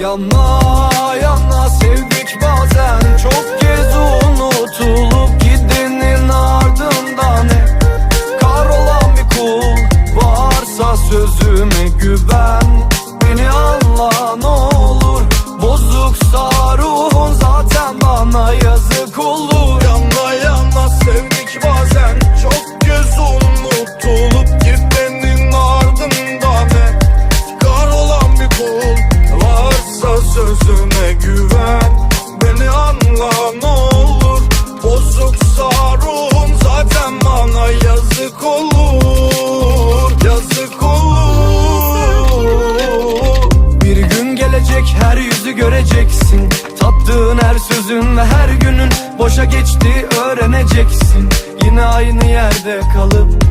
Yana yana sözüme güven. Beni anla ne olur. Bozuksa ruhun zaten bana yazık olur. Yana yana sevdik bazen. Çok kez unutulup gidenin ardından hep Kar olan bir kul varsa sözüme güven. Beni anla ne olur yüzü göreceksin. Tattığın her sözün ve her günün Boşa geçti öğreneceksin. Yine aynı yerde kalıp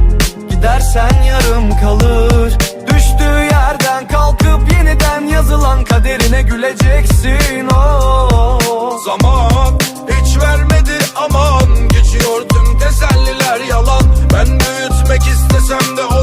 Gidersen yarım kalır. Düştüğü yerden kalkıp yeniden yazılan kaderine güleceksin. Oh. Zaman hiç vermedi aman. Geçiyor tüm teselliler yalan. Ben büyütmek istesem de o